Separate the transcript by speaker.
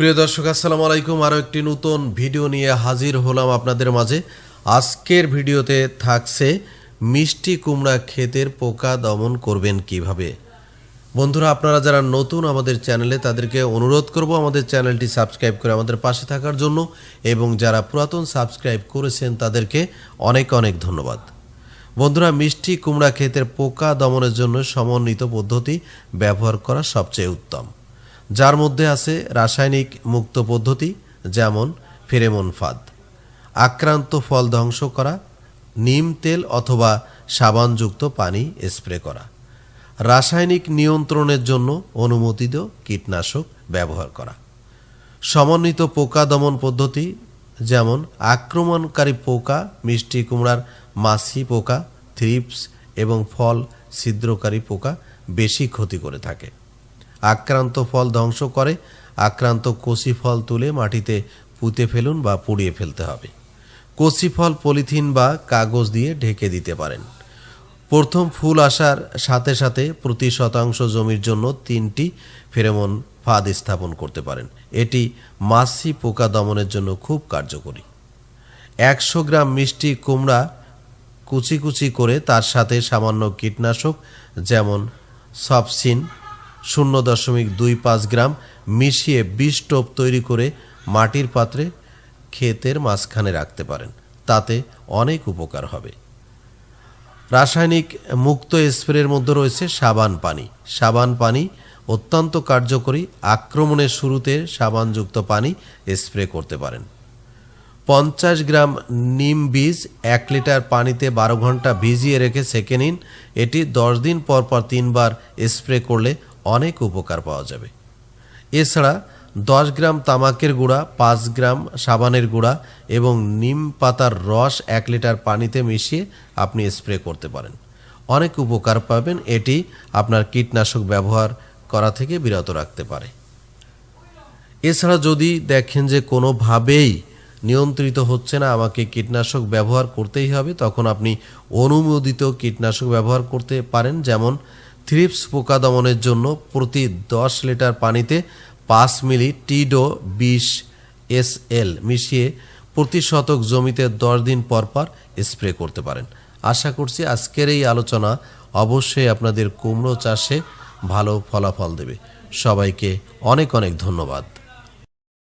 Speaker 1: প্রিয় দর্শক, আসসালামু আলাইকুম। আরও একটি নতুন ভিডিও নিয়ে হাজির হলাম আপনাদের মাঝে। আজকের ভিডিওতে থাকছে, মিষ্টি কুমড়া ক্ষেতের পোকা দমন করবেন কীভাবে? বন্ধুরা, আপনারা যারা নতুন আমাদের চ্যানেলে, তাদেরকে অনুরোধ করব আমাদের চ্যানেলটি সাবস্ক্রাইব করে আমাদের পাশে থাকার জন্য এবং যারা পুরাতন সাবস্ক্রাইব করেছেন, তাদেরকে অনেক অনেক ধন্যবাদ। বন্ধুরা, মিষ্টি কুমড়া ক্ষেতের পোকা দমনের জন্য সমন্বিত পদ্ধতি ব্যবহার করা সবচেয়ে উত্তম। যার মধ্যে আছে রাসায়নিক মুক্ত পদ্ধতি, যেমন ফেরেমন ফাঁদ। আক্রান্ত ফল ধ্বংস করা, নিম তেল অথবা সাবানযুক্ত পানি স্প্রে করা। রাসায়নিক নিয়ন্ত্রণের জন্য অনুমোদিত কীটনাশক ব্যবহার করা। সমন্বিত পোকা দমন পদ্ধতি, যেমন আক্রমণকারী পোকা, মিষ্টি কুমড়ার মাছি পোকা, থ্রিপস এবং ফল ছিদ্রকারী পোকা বেশি ক্ষতি করে থাকে। আক্রান্ত ফল ধ্বংস করে। আক্রান্ত কচি ফল তুলে মাটিতে পুঁতে ফেলুন বা পুড়িয়ে ফেলতে হবে। কচি ফল পলিথিন বা কাগজ দিয়ে ঢেকে দিতে পারেন। প্রথম ফুল আসার সাথে সাথে প্রতি শতাংশ জমির জন্য তিনটি ফেরেমন ফাঁদ স্থাপন করতে পারেন। এটি মাছি পোকা দমনের জন্য খুব কার্যকরী। একশো গ্রাম মিষ্টি কুমড়া কুচি কুচি করে তার সাথে সামান্য কীটনাশক, যেমন সবসিন শূন্য দশমিক দুই পাঁচ গ্রাম মিশিয়ে বিষ টোপ তৈরি করে মাটির পাত্রে ক্ষেতের মাঝখানে রাখতে পারেন। তাতে অনেক উপকার হবে। রাসায়নিক মুক্ত স্প্রের মধ্যে রয়েছে সাবান পানি। সাবান পানি অত্যন্ত কার্যকরী। আক্রমণের শুরুতে সাবানযুক্ত পানি স্প্রে করতে পারেন। পঞ্চাশ গ্রাম নিম বীজ এক লিটার পানিতে বারো ঘণ্টা ভিজিয়ে রেখে সেকে নিন। এটি দশ দিন পর পর তিনবার স্প্রে করলে অনেক উপকার পাওয়া যাবে। এছাড়া দশ গ্রাম তামাকের গুঁড়া, পাঁচ গ্রাম সাবানের গুঁড়া এবং নিম পাতার রস এক লিটার পানিতে মিশিয়ে আপনি স্প্রে করতে পারেন। অনেক উপকার পাবেন, এটি আপনার কীটনাশক ব্যবহার করা থেকে বিরত রাখতে পারে। এছাড়া যদি দেখেন যে কোনোভাবেই নিয়ন্ত্রিত হচ্ছে না, আমাকে কীটনাশক ব্যবহার করতেই হবে, তখন আপনি অনুমোদিত কীটনাশক ব্যবহার করতে পারেন, যেমন থ্রিপস পোকা দমনের জন্য প্রতি দশ লিটার পানিতে পাঁচ মিলি টিডো বিশ এস এল মিশিয়ে প্রতি শতক জমিতে দশ দিন পর পর স্প্রে করতে পারেন। আশা করছি আজকের এই আলোচনা অবশ্যই আপনাদের কুমড়ো চাষে ভালো ফলাফল দেবে। সবাইকে অনেক অনেক ধন্যবাদ।